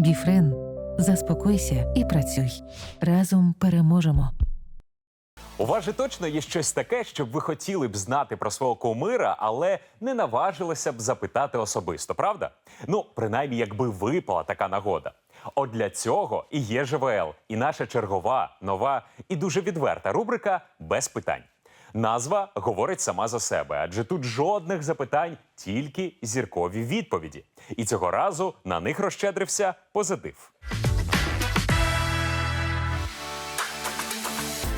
Біфрен, заспокойся і працюй. Разом переможемо. У вас же точно є щось таке, що б ви хотіли б знати про свого кумира, але не наважилися б запитати особисто, правда? Ну, принаймні, якби випала така нагода. От для цього і є ЖВЛ, і наша чергова, нова і дуже відверта рубрика без питань. Назва говорить сама за себе, адже тут жодних запитань, тільки зіркові відповіді. І цього разу на них розщедрився позитив.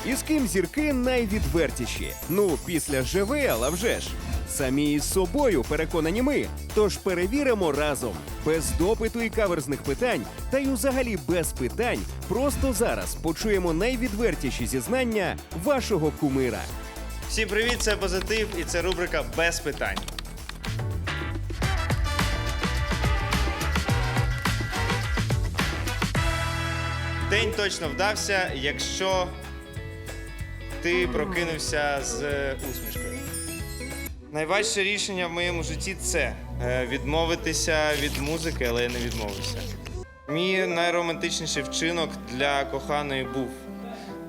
І з ким зірки найвідвертіші? Ну, після ЖВЛ, а вже ж. Самі із собою переконані ми. Тож перевіримо разом. Без допиту і каверзних питань, та й взагалі без питань. Просто зараз почуємо найвідвертіші зізнання вашого кумира. Всім привіт, це позитив і це рубрика без питань. День точно вдався, якщо ти прокинувся з усмішкою. Найважче рішення в моєму житті це е, відмовитися від музики, але я не відмовився. Мій найромантичніший вчинок для коханої був.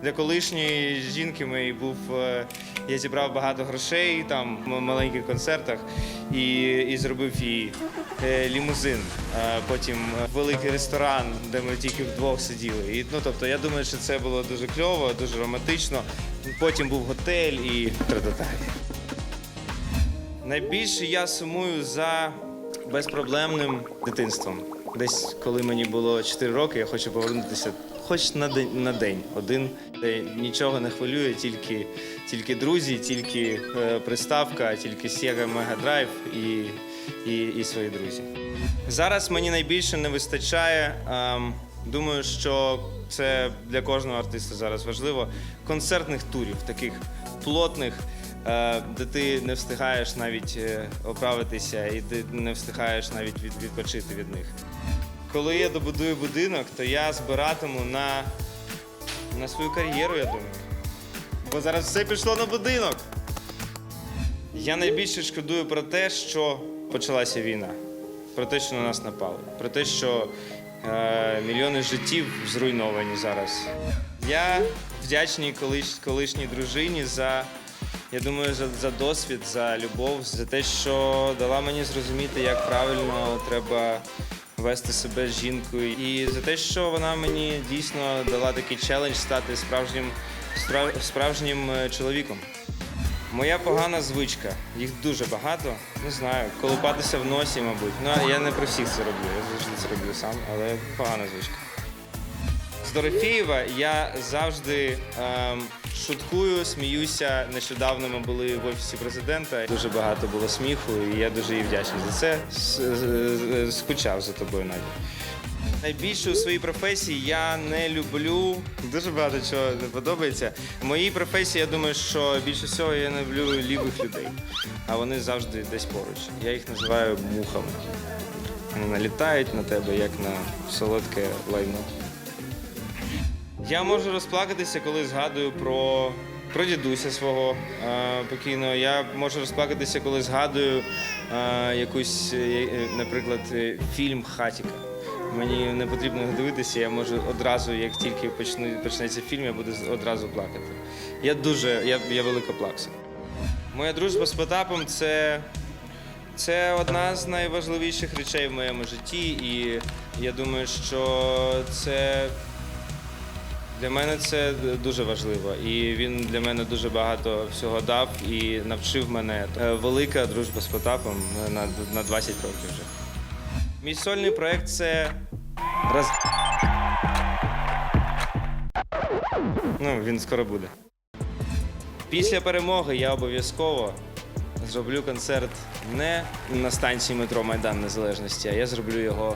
Для колишньої жінки моєї був. е, Я зібрав багато грошей там в маленьких концертах і, і зробив їй е, лімузин. Е, Потім великий ресторан, де ми тільки вдвох сиділи. І, ну, тобто, я думаю, що це було дуже кльово, дуже романтично. Потім був готель і тра-та-та. Найбільше я сумую за безпроблемним дитинством. Десь коли мені було 4 роки, я хочу повернутися хоч на день на день. Один де нічого не хвилює, тільки, тільки друзі, тільки е, приставка, тільки Sega Mega Drive і, і, і свої друзі. Зараз мені найбільше не вистачає. ем, думаю, що це для кожного артиста зараз важливо. Концертних турів, таких плотних, е, де ти не встигаєш навіть е, оправитися і ти не встигаєш навіть відпочити від них. Коли я добудую будинок, то я збиратиму на, на свою кар'єру, я думаю. Бо зараз все пішло на будинок. Я найбільше шкодую про те, що почалася війна, про те, що на нас напали, про те, що е, мільйони життів зруйновані зараз. Я вдячний колиш, колишній дружині за, я думаю, за, за досвід, за любов, за те, що дала мені зрозуміти, як правильно треба вести себе жінкою, і за те, що вона мені дійсно дала такий челендж стати справжнім, справжнім е, чоловіком. Моя погана звичка, їх дуже багато. Не знаю, колупатися в носі, мабуть. Ну, я не про всіх це роблю, я завжди це роблю сам, але погана звичка. З Дорофєєва я завжди ем, шуткую, сміюся. Нещодавно ми були в офісі президента. Дуже багато було сміху, і я дуже їй вдячний за це. Скучав за тобою, Надя. Найбільше у своїй професії я не люблю. Дуже багато чого не подобається. В моїй професії я думаю, що більше всього я не люблю лівих людей, а вони завжди десь поруч. Я їх називаю мухами. Вони налітають на тебе, як на солодке лайно. Я можу розплакатися, коли згадую про, про дідуся свого е, покійного. Я можу розплакатися, коли згадую е, якусь, е, е, наприклад, е, фільм Хатіка. Мені не потрібно дивитися, я можу одразу, як тільки почну, почнеться фільм, я буду одразу плакати. Я дуже, я, я велика плакса. Моя дружба з Потапом це, це одна з найважливіших речей в моєму житті, і я думаю, що це для мене це дуже важливо, і він для мене дуже багато всього дав і навчив мене. Е, Велика дружба з Потапом на, на 20 років вже. Мій сольний проект це раз. Ну, він скоро буде. Після перемоги я обов'язково зроблю концерт не на станції метро Майдан Незалежності, а я зроблю його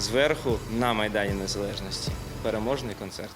зверху на Майдані Незалежності. Переможний концерт.